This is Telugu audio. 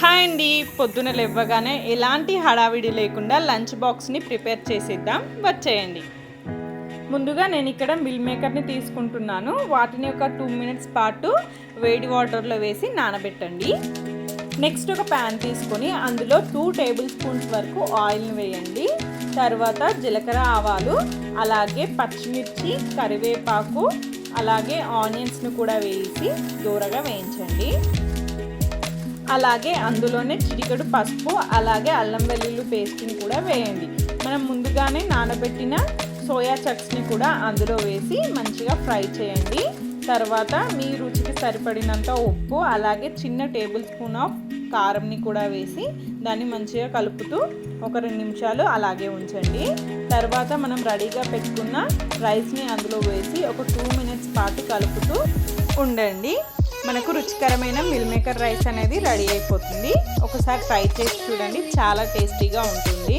హాయ్ అండి. పొద్దున లేవగానే ఎలాంటి హడావిడి లేకుండా లంచ్ బాక్స్ని ప్రిపేర్ చేసేద్దాం. వచ్చేయండి. ముందుగా నేను ఇక్కడ మిల్ మేకర్ని తీసుకుంటున్నాను. వాటిని ఒక టూ మినిట్స్ పాటు వేడి వాటర్లో వేసి నానబెట్టండి. నెక్స్ట్ ఒక ప్యాన్ తీసుకొని అందులో టూ టేబుల్ స్పూన్స్ వరకు ఆయిల్ని వేయండి. తర్వాత జీలకర్ర ఆవాలు అలాగే పచ్చిమిర్చి కరివేపాకు అలాగే ఆనియన్స్ను కూడా వేసి దూరగా వేయించండి. అలాగే అందులోనే చిటికెడు పసుపు అలాగే అల్లం వెల్లుల్లి పేస్ట్ని కూడా వేయండి. మనం ముందుగానే నానబెట్టిన సోయా చట్స్ని కూడా అందులో వేసి మంచిగా ఫ్రై చేయండి. తర్వాత మీ రుచికి సరిపడినంత ఉప్పు అలాగే చిన్న టేబుల్ స్పూన్ ఆఫ్ కారంని కూడా వేసి దాన్ని మంచిగా కలుపుతూ ఒక రెండు నిమిషాలు అలాగే ఉంచండి. తర్వాత మనం రెడీగా పెట్టుకున్న రైస్ని అందులో వేసి ఒక టూ మినిట్స్ పాటు కలుపుతూ ఉండండి. మనకు రుచికరమైన మిల్ మేకర్ రైస్ అనేది రెడీ అయిపోతుంది. ఒకసారి ట్రై చేసి చూడండి. చాలా టేస్టీగా ఉంటుంది.